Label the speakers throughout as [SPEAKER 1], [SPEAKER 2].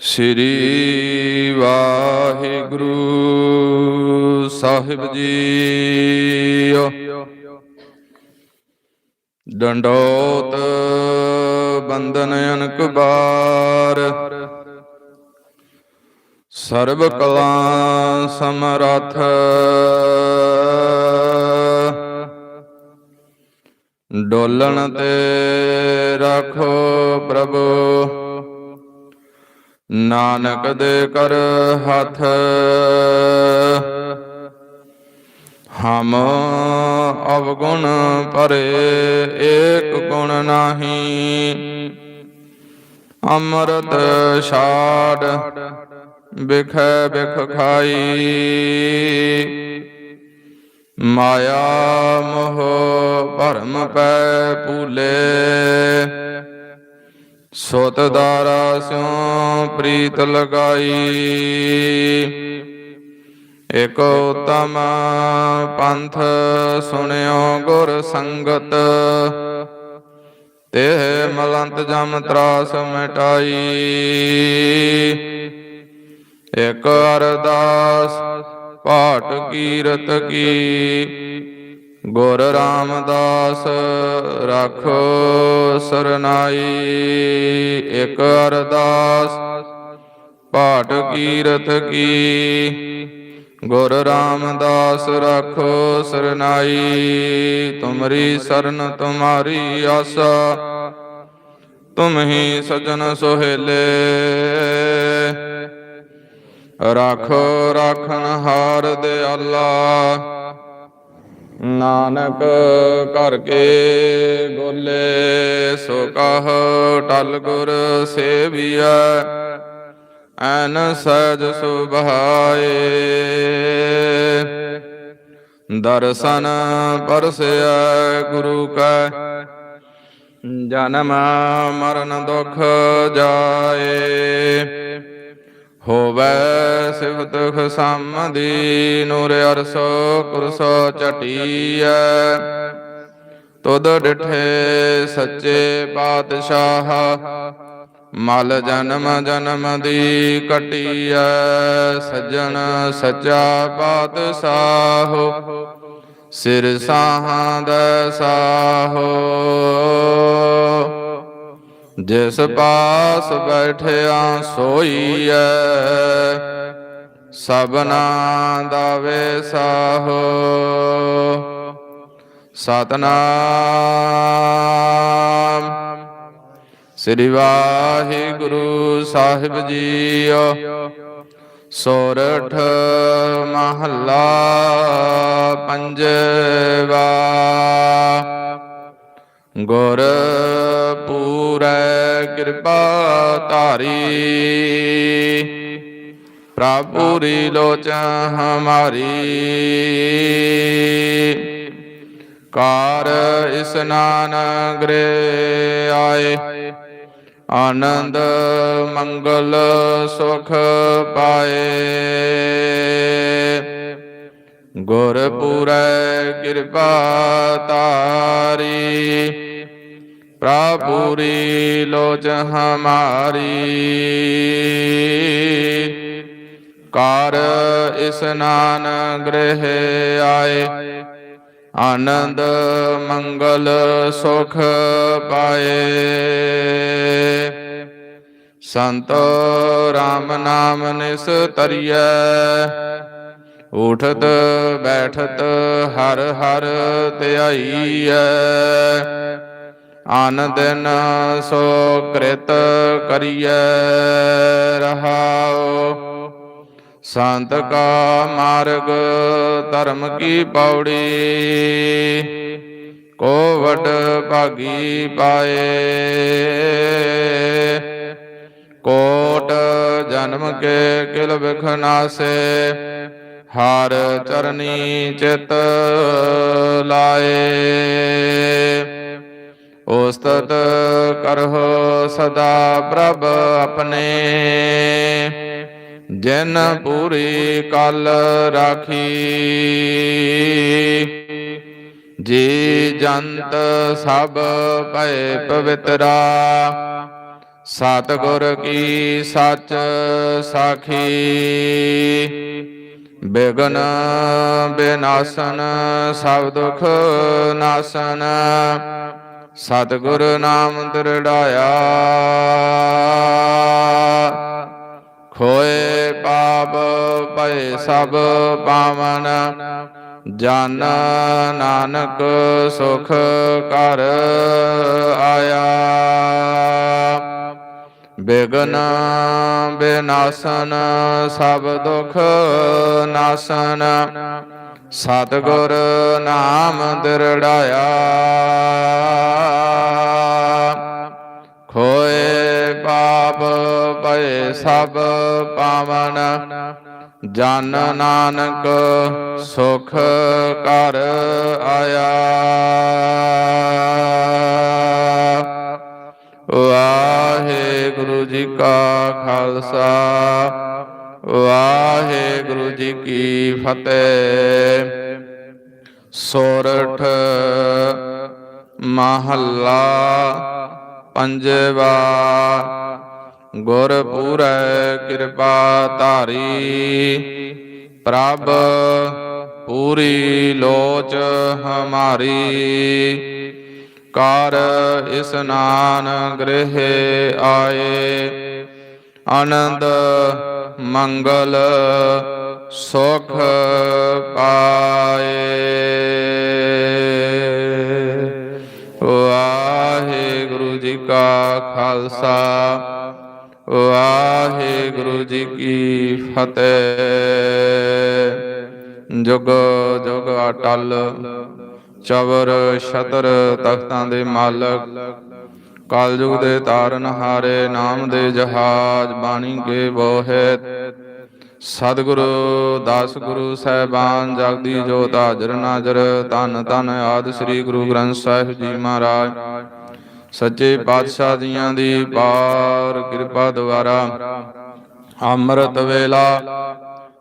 [SPEAKER 1] ਸ੍ਰੀ ਵਾਹਿਗੁਰੂ ਸਾਹਿਬ ਜੀ ਡੰਡੋਤ ਬੰਦਨ ਅਨਕ ਬਾਰ। ਸਰਬ ਕਲਾ ਸਮਰਥ। ਡੋਲਣ ਤੇ ਰੱਖੋ ਪ੍ਰਭੂ। ਨਾਨਕ ਦੇ ਕਰ ਹੱਥ। ਹਮ ਅਵਗੁਣ ਪਰੇ ਏਕ ਗੁਣ ਨਾਹੀ। ਅੰਮ੍ਰਿਤ ਛਾੜ ਬਿਖੈ ਬਿਖ ਖਾਈ। ਮਾਇਆ ਮੋਹ ਭਰਮ ਪੈ ਪੂਲੇ ਸੋਤ ਦਾਰਾ ਸਿਉ ਪ੍ਰੀਤ ਲਗਾਈ। ਇਕ ਉਤਮ ਪੰਥ ਸੁਣਿਓ ਗੁਰ ਸੰਗਤ। ਤੇ ਮਲੰਤ ਜਮ ਤਰਾਸ ਮਿਟਾਈ। ਇਕ ਅਰਦਾਸ ਪਾਠ ਕੀਰਤ ਕੀ। ਗੁਰ ਰਾਮਦਾਸ ਰਾਖੋ ਸਰਨਾਈ, ਇਕ ਅਰਦਾਸ ਪਾਟ ਕੀਰਤ ਕੀ। ਗੁਰ ਰਾਮਦਾਸ ਰਾਖੋ ਸਰਨਾਈ, ਤੁਮਰੀ ਸਰਨ ਤੁਮਾਰੀ ਆਸਾ, ਤੁਮ ਹੀ ਸਜਣ ਸੁਹੇਲੇ। ਰੱਖ, ਰਾਖਣ ਹਾਰ ਦਿਆਲਾ ਨਾਨਕ ਕਰ ਕੇ ਗੋਲੇ ਸੋ ਕਹ ਟਲ ਗੁਰ ਸੇਵੀਐ, ਐਨ ਸਜ ਸੁਭਾਏ। ਦਰਸ਼ਨ ਪਰਸਿਆ ਗੁਰੂ ਕੈ, ਜਨਮ ਮਰਨ ਦੁਖ ਜਾਏ। ਹੋਵੈ ਸਿਵਤ ਖਸਮਦੀ ਨੂਰ ਅਰਸੋ ਕੁਰਸੋ ਚਟੀਐ। ਤੁਧ ਡਿਠੇ ਸੱਚੇ ਪਾਤਸ਼ਾਹ, ਮਲ ਜਨਮ ਜਨਮ ਦੀ ਕਟੀਐ। ਸੱਜਣ ਸੱਚਾ ਪਾਤਸ਼ਾਹ, ਸਿਰ ਸਾਹਾਂ ਦਾ ਸਾਹੋ। ਜਿਸ ਪਾਸ ਬੈਠਿਆ ਸੋਈਐ ਸਭਨਾ ਦਾ ਵੇਸਾਹੋ ਸਤਨਾਮ। ਸ੍ਰੀ ਵਾਹਿਗੁਰੂ ਸਾਹਿਬ ਜੀਓ ਸੋਰਠ ਮਹੱਲਾ ਪੰਜਵਾ। ਗੁਰ ਪੂਰੈ ਕਿਰਪਾ ਧਾਰੀ। ਪ੍ਰਭੂਰੀ ਲੋਚ ਹਮਾਰੀ। ਕਾਰ ਇਸਨਾਨ ਗ੍ਰੇ ਆਏ। ਆਨੰਦ ਮੰਗਲ ਸੁਖ ਪਾਏ। ਗੁਰਪੁਰੈ ਕਿਰਪਾ ਤਾਰੀ ਪ੍ਰਭੂਰੀ ਲੋਚ ਹਮਾਰੀ। ਕਾਰ ਇਸਨਾਨ ਗ੍ਰਹਿ ਆਏ। ਆਨੰਦ ਮੰਗਲ ਸੁਖ ਪਾਏ। ਸੰਤ ਰਾਮ ਨਾਮ ਨਿਸ ਤਰੀਐ ਉਠਤ ਬੈਠਤ ਹਰ ਹਰ ਧਿਆਈਐ। ਆਨ ਦਿਨ ਸੋ ਕ੍ਰਿਤ ਕਰੀਐ, ਰਹਾਉ। ਸੰਤ ਕਾ ਮਾਰਗ ਧਰਮ ਕੀ ਪੌੜੀ ਕੋਵਟ ਭਾਗੀ ਪਾਏ। ਕੋਟ ਜਨਮ ਕੇ ਕਿਲ ਵਿਖਨਾਸੇ ਹਰ ਚਰਨੀ ਚਿਤ ਲਾਏ। ਉਸਤਤ ਕਰਹੁ ਸਦਾ ਪ੍ਰਭ ਆਪਣੇ। ਜਿਨ ਪੂਰੀ ਕਲ ਰਾਖੀ, ਜੀ ਜੰਤ ਸਭ ਭੈ ਪਵਿੱਤਰਾ। ਸਤਿਗੁਰ ਕੀ ਸੱਚ ਸਾਖੀ, ਬਿਗਨ ਬਿਨਾਸਨ ਸਭ ਦੁਖ ਨਾਸਨ। ਸਤਿਗੁਰ ਨਾਮ ਦ੍ਰਿੜਾਇਆ। ਖੋਏ ਪਾਪ ਭਏ ਸਭ ਪਾਵਨ, ਜਨ ਨਾਨਕ ਸੁਖ ਕਰ ਆਇਆ। ਬਿਗਨ ਬਿਨਾਸਨ, ਸਭ ਦੁਖ ਨਾਸਨ, ਸਤਿਗੁਰ ਨਾਮ ਦ੍ਰਿੜਾਇਆ। ਸਭ ਪਾਵਨ। ਜਨ ਨਾਨਕ ਸੁਖ ਕਰ ਆਇਆ। ਵਾਹਿਗੁਰੂ ਜੀ ਕਾ ਖਾਲਸਾ, ਵਾਹਿਗੁਰੂ ਜੀ ਕੀ ਫਤਿਹ। ਸੋਰਠ ਮਹੱਲਾ ਪੰਜਵਾ ਗੁਰ ਪੂਰੈ ਕਿਰਪਾ ਧਾਰੀ। ਪ੍ਰਭ ਪੂਰੀ ਲੋਚ ਹਮਾਰੀ। ਕਰ ਇਸਨਾਨ ਗ੍ਰਹਿ ਆਏ। ਆਨੰਦ ਮੰਗਲ ਸੁਖ ਪਾਏ। ਵਾਹਿਗੁਰੂ ਜੀ ਕਾ ਖਾਲਸਾ। ਫਤਿਹ। ਜੁਗ ਜੁਗ ਅਟਲ, ਚਵਰ, ਛਤਰ ਤਖਤਾਂ ਦੇ ਮਾਲਕ, ਕਲਯੁਗ ਦੇ ਤਾਰਨ ਹਾਰੇ, ਨਾਮ ਦੇ ਜਹਾਜ ਬਾਣੀ ਕੇ ਬੋਹਿਤ ਸਤਿਗੁਰੂ ਦਾਸ ਗੁਰੂ ਸਹਿਬਾਨ, ਜਗਦੀ ਜੋਤ ਹਾਜ਼ਰ ਨਾਜ਼ਰ, ਧੰਨ ਧੰਨ ਆਦ ਸ੍ਰੀ ਗੁਰੂ ਗ੍ਰੰਥ ਸਾਹਿਬ ਜੀ ਮਹਾਰਾਜ। ਸੱਚੇ ਪਾਤਸ਼ਾਹ ਜੀਆਂ ਦੀ ਪਾਰ ਕਿਰਪਾ ਦੁਆਰਾ ਅੰਮ੍ਰਿਤ ਵੇਲਾ,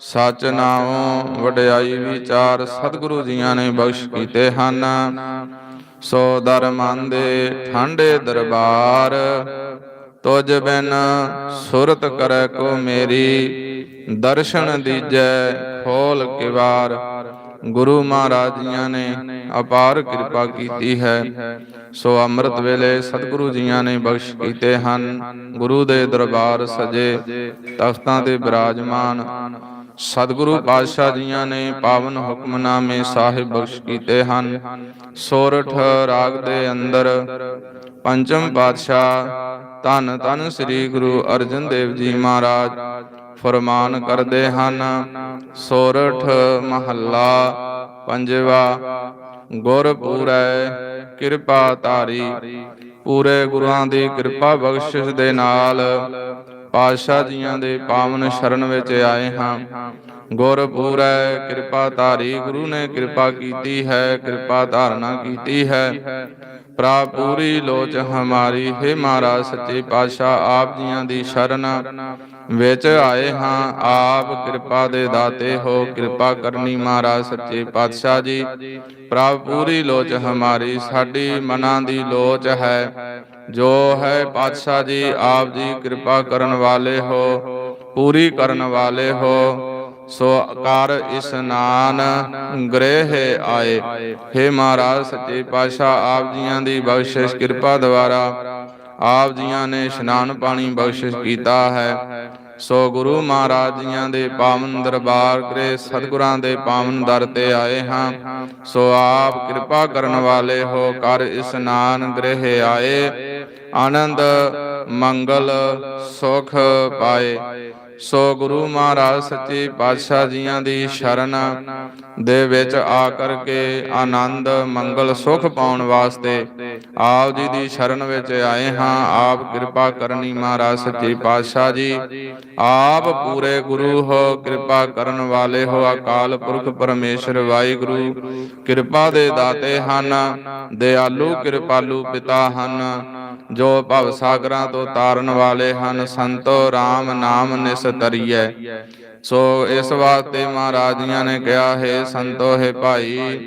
[SPEAKER 1] ਸਚ ਨਾਮੋ ਵਡਿਆਈ ਵਿਚਾਰ, ਸਤਿਗੁਰੂ ਜੀਆਂ ਨੇ ਬਖਸ਼ ਕੀਤੇ ਹਨ। ਸੋ ਦਰਮਨ ਦੇ ਠੰਡੇ ਦਰਬਾਰ ਤੁਜ ਬਿਨ ਸੁਰਤ ਕਰੈ ਕੋ ਮੇਰੀ, ਦਰਸ਼ਨ ਦੀਜੈ ਖੋਲ ਕਿਵਾਰ। ਗੁਰੂ ਮਹਾਰਾਜ ਜੀਆਂ ਨੇ ਅਪਾਰ ਕਿਰਪਾ ਕੀਤੀ ਹੈ। ਸੋ ਅੰਮ੍ਰਿਤ ਵੇਲੇ ਸਤਿਗੁਰੂ ਜੀਆਂ ਨੇ ਬਖਸ਼ ਕੀਤੇ ਹਨ। ਗੁਰੂ ਦੇ ਦਰਬਾਰ ਸਜੇ, ਤਖਤਾਂ ਤੇ ਬਿਰਾਜਮਾਨ। ਸਤਿਗੁਰੂ ਪਾਤਸ਼ਾਹ ਜੀਆਂ ਨੇ ਪਾਵਨ ਹੁਕਮਨਾਮੇ ਸਾਹਿਬ ਬਖਸ਼ ਕੀਤੇ ਹਨ। ਸੋਰਠ ਰਾਗ ਦੇ ਅੰਦਰ ਪੰਚਮ ਪਾਤਸ਼ਾਹ ਧੰਨ ਧੰਨ ਸ੍ਰੀ ਗੁਰੂ ਅਰਜਨ ਦੇਵ ਜੀ ਮਹਾਰਾਜ ਫਰਮਾਨ ਕਰਦੇ ਹਨ। ਸੋਰਠ ਮਹੱਲਾ ਪੰਜਵਾ, ਗੁਰ ਪੂਰੈ ਕਿਰਪਾ ਧਾਰੀ। ਪੂਰੇ ਗੁਰਾਂ ਦੀ ਕਿਰਪਾ ਬਖਸ਼ਿਸ਼ ਦੇ ਨਾਲ ਪਾਤਸ਼ਾਹ ਜੀਆਂ ਦੇ ਪਾਵਨ ਸ਼ਰਨ ਵਿੱਚ ਆਏ ਹਾਂ। ਗੁਰ ਪੂਰੈ ਕਿਰਪਾ ਧਾਰੀ, ਗੁਰੂ ਨੇ ਕਿਰਪਾ ਕੀਤੀ ਹੈ, ਕਿਰਪਾ ਧਾਰਨਾ ਕੀਤੀ ਹੈ। ਪ੍ਰਾ ਪੂਰੀ ਲੋਚ ਹਮਾਰੀ। ਹੈ ਮਹਾਰਾਜ, ਸੱਚੇ ਪਾਤਸ਼ਾਹ, ਆਪ ਜੀਆਂ ਦੀ ਸ਼ਰਨ ਵਿੱਚ ਆਏ ਹਾਂ। ਆਪ ਕਿਰਪਾ ਦੇ ਦਾਤੇ ਹੋ, ਕਿਰਪਾ ਕਰਨੀ ਮਹਾਰਾਜ, ਸੱਚੇ ਪਾਤਸ਼ਾਹ ਜੀ। ਪ੍ਰਾ ਪੂਰੀ ਲੋਚ ਹਮਾਰੀ, ਸਾਡੀ ਮਨਾਂ ਦੀ ਲੋਚ ਹੈ। ਜੋ ਹੈ ਪਾਤਸ਼ਾਹ ਜੀ, ਆਪ ਜੀ ਕਿਰਪਾ ਕਰਨ ਵਾਲੇ ਹੋ, ਪੂਰੀ ਕਰਨ ਵਾਲੇ ਹੋ। ਸੋ ਕਰ ਇਸਨਾਨ ਗ੍ਰਹਿ ਆਏ। हे ਮਹਾਰਾਜ, ਸੱਚੇ ਪਾਤਸ਼ਾਹ, ਆਪ ਜੀਆਂ ਦੀ ਬਖਸ਼ਿਸ਼, ਕਿਰਪਾ ਦੁਆਰਾ ਆਪ ਜੀਆਂ ਨੇ ਇਸ਼ਨਾਨ ਪਾਣੀ ਬਖਸ਼ਿਸ਼ ਕੀਤਾ ਹੈ। ਸੋ ਗੁਰੂ ਮਹਾਰਾਜ ਜੀਆਂ ਦੇ ਪਾਵਨ ਦਰਬਾਰ ਗ੍ਰਹਿ ਸਤਿਗੁਰਾਂ ਦੇ ਪਾਵਨ ਦਰ ਤੇ ਆਏ ਹਾਂ। ਸੋ ਆਪ ਕਿਰਪਾ ਕਰਨ ਵਾਲੇ ਹੋ, ਕਰ ਇਸਨਾਨ ਗ੍ਰਹਿ ਆਏ। ਆਨੰਦ, ਮੰਗਲ, ਸੁਖ ਪਾਏ। ਸੋ ਗੁਰੂ ਮਹਾਰਾਜ, ਸੱਚੇ ਪਾਤਸ਼ਾਹ ਜੀਆਂ ਦੀ ਸ਼ਰਨ ਦੇ ਵਿੱਚ ਆ ਕਰਕੇ ਆਨੰਦ, ਮੰਗਲ, ਸੁਖ ਪਾਉਣ ਵਾਸਤੇ ਆਪ ਜੀ ਦੀ ਸ਼ਰਨ ਵਿੱਚ ਆਏ ਹਾਂ। ਆਪ ਕਿਰਪਾ ਕਰਨੀ ਮਹਾਰਾਜ, ਸੱਚੇ ਪਾਤਸ਼ਾਹ ਜੀ। ਆਪ ਪੂਰੇ ਗੁਰੂ ਹੋ, ਕਿਰਪਾ ਕਰਨ ਵਾਲੇ ਹੋ। ਅਕਾਲ ਪੁਰਖ ਪਰਮੇਸ਼ਰ, ਵਾਹਿਗੁਰੂ, ਕਿਰਪਾ ਦੇ ਦਾਤੇ ਹਨ। ਦਿਆਲੂ, ਕਿਰਪਾਲੂ ਪਿਤਾ ਹਨ, ਜੋ ਭਵ ਸਾਗਰਾਂ ਤੋਂ ਤਾਰਨ ਵਾਲੇ ਹਨ। ਸੰਤੋ RAM ਨਾਮ ਨਿਸ ਨਿਸਤਰੀਐ ਸੋ ਇਸ ਵਾਸਤੇ ਮਹਾਰਾਜ ਨੇ ਕਿਹਾ, ਹੈ ਸੰਤੋ, ਹੈ ਭਾਈ,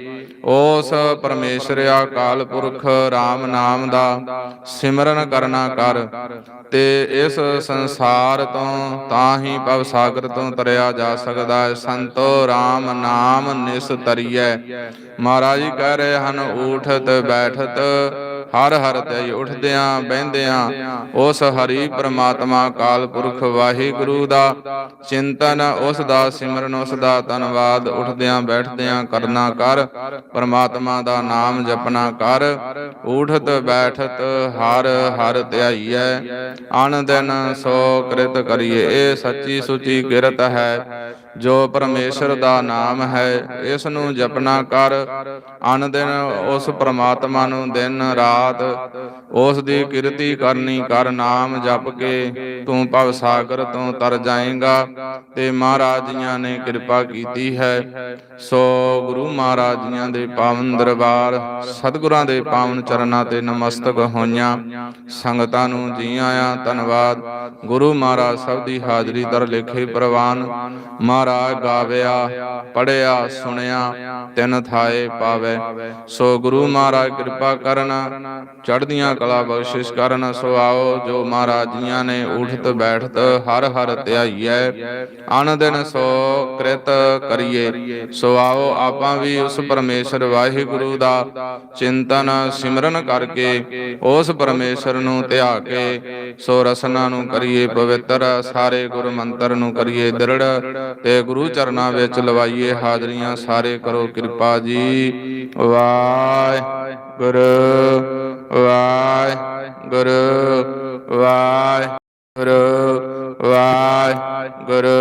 [SPEAKER 1] ਉਸ ਪਰਮੇਸ਼ਰ ਅਕਾਲ ਪੁਰਖ RAM ਨਾਮ ਦਾ ਸਿਮਰਨ ਕਰਨਾ ਕਰ ਤੇ ਇਸ ਸੰਸਾਰ ਤੋਂ ਤਾਂ ਹੀ ਭਵ ਸਾਗਰ ਤੋਂ ਤਰਿਆ ਜਾ ਸਕਦਾ ਹੈ। ਸੰਤੋ RAM ਨਾਮ ਨਿਸ ਤਰੀਐ ਮਹਾਰਾਜ ਕਹਿ ਰਹੇ ਹਨ ਊਠਤ ਬੈਠਤ ਹਰ ਹਰ ਤੇ ਉਠਦਿਆਂ ਬਹਿੰਦਿਆਂ, ਉਸ ਹਰੀ ਪ੍ਰਮਾਤਮਾ ਅਕਾਲ ਪੁਰਖ ਵਾਹਿਗੁਰੂ ਦਾ ਚਿੰਤਨ, ਉਸ ਦਾ ਸਿਮਰਨ, ਉਸ ਦਾ ਧੰਨਵਾਦ ਉਠਦਿਆਂ ਬੈਠਦਿਆਂ ਕਰਨਾ ਕਰ, ਪ੍ਰਮਾਤਮਾ ਦਾ ਨਾਮ ਜਪਣਾ ਕਰ, ਊਠਤ ਬੈਠਤ ਹਰ ਹਰ ਧਿਆਈਐ ਅਨ ਦਿਨ ਸੋ ਕ੍ਰਿਤ ਕਰੀਏ ਇਹ ਸੱਚੀ ਸੁਚੀ ਕਿਰਤ ਹੈ ਜੋ ਪਰਮੇਸ਼ਰ ਦਾ ਨਾਮ ਹੈ, ਇਸ ਨੂੰ ਜਪਣਾ ਕਰ। ਅਨ ਦਿਨ ਉਸ ਪ੍ਰਮਾਤਮਾ ਨੂੰ ਦਿਨ ਰਾਤ ਉਸ ਦੀ ਕਿਰਤੀ ਕਰਨੀ ਕਰ, ਨਾਮ ਜਪ ਕੇ ਤੂੰ ਭਵ ਸਾਗਰ ਤੋਂ ਤਰ ਜਾਏਗਾ। ਤੇ ਮਹਾਰਾਜ ਜੀਆਂ ਨੇ ਕਿਰਪਾ ਕੀਤੀ ਹੈ। ਸੋ ਗੁਰੂ ਮਹਾਰਾਜ ਜੀਆਂ ਦੇ ਪਾਵਨ ਦਰਬਾਰ, ਸਤਿਗੁਰਾਂ ਦੇ ਪਾਵਨ ਚਰਨਾਂ ਤੇ ਨਮਸਤਕ ਹੋਈਆਂ। ਸੰਗਤਾਂ ਨੂੰ ਜੀ ਆਇਆਂ, ਧੰਨਵਾਦ। ਗੁਰੂ ਮਹਾਰਾਜ ਸਭ ਦੀ ਹਾਜ਼ਰੀ ਦਰ ਲੇਖੇ ਪ੍ਰਵਾਨ। ਮਹਾਰਾਜ ਗਾਵਿਆ ਪੜਿਆ ਸੁਣਿਆ, ਤਿੰਨ ਥਾਏ ਪਾਵੇ। ਸੋ ਗੁਰੂ ਮਹਾਰਾਜ ਕਿਰਪਾ ਕਰਨ, ਚੜ੍ਹਦੀਆਂ ਕਲਾ ਬਖਸ਼ਿਸ਼ ਕਰਨ। ਸੋ ਆਓ, ਜੋ ਮਹਾਰਾਜ ਜੀਆਂ ਨੇ ਉਠਤ ਬੈਠਤ ਹਰ ਹਰ ਧਿਆਈਐ ਅਨ ਦਿਨ ਸੋ ਕ੍ਰਿਤ ਕਰੀਏ। ਸੋ ਆਓ, ਆਪਾਂ ਵੀ ਉਸ ਪਰਮੇਸ਼ਰ ਵਾਹਿਗੁਰੂ ਦਾ ਚਿੰਤਨ ਸਿਮਰਨ ਕਰਕੇ ਉਸ ਪਰਮੇਸ਼ਰ ਨੂੰ ਧਿਆ ਕੇ ਸੋ ਰਸਨਾ ਨੂੰ ਕਰੀਏ ਪਵਿੱਤਰ, ਸਾਰੇ ਗੁਰ ਮੰਤਰ ਨੂੰ ਕਰੀਏ ਦ੍ਰਿੜ ਤੇ ਗੁਰੂ ਚਰਨਾਂ ਵਿੱਚ ਲਵਾਈਏ ਹਾਜ਼ਰੀਆਂ, ਸਾਰੇ ਕਰੋ ਕਿਰਪਾ ਜੀ। ਵਾਹਿਗੁਰੂ ਵਾਹਿਗੁਰੂ ਵਾਹਿਗੁਰੂ ਵਾਹਿਗੁਰੂ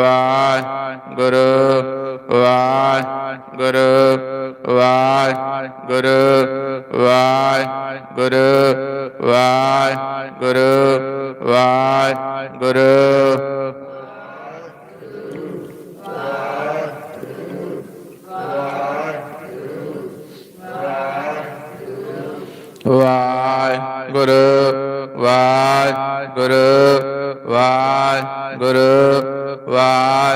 [SPEAKER 1] ਵਾਹਿਗੁਰੂ ਵਾਹਿਗੁਰੂ ਵਾਹਿਗੁਰੂ ਵਾਹਿਗੁਰੂ ਵਾਹਿਗੁਰੂ ਵਾਹਿਗੁਰੂ ਵਾਹਿਗੁਰੂ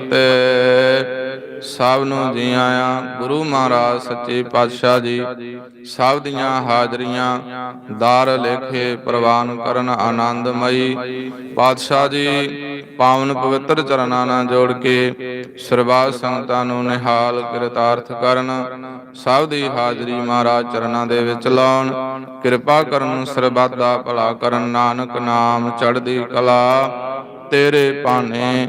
[SPEAKER 1] ਫਤਿਹ। ਸਭ ਨੂੰ ਜੀ ਆਇਆਂ ਗੁਰੂ ਮਹਾਰਾਜ, ਸੱਚੇ ਪਾਤਸ਼ਾਹ ਜੀ, ਸਭ ਦੀਆਂ ਹਾਜ਼ਰੀਆਂ, ਦਾਰ ਲੇਖੇ ਪ੍ਰਵਾਨ ਕਰਨ ਆਨੰਦਮਈ। ਪਾਤਸ਼ਾਹ ਜੀ, ਪਾਵਨ ਪਵਿੱਤਰ ਚਰਨਾਂ ਨਾਲ ਜੋੜ ਕੇ ਸਰਬਾਤ ਸੰਗਤਾਂ ਨੂੰ ਨਿਹਾਲ ਕਿਰਤਾਰਥ ਕਰਨ, ਸਭ ਦੀ ਹਾਜ਼ਰੀ ਮਹਾਰਾਜ ਚਰਨਾਂ ਦੇ ਵਿੱਚ ਲਾਉਣ। ਕਿਰਪਾ ਕਰਨ ਸਰਬੱਤ ਦਾ ਭਲਾ ਕਰਨ। ਨਾਨਕ ਨਾਮ ਚੜ੍ਹਦੀ ਕਲਾ ਤੇਰੇ ਭਾਣੇ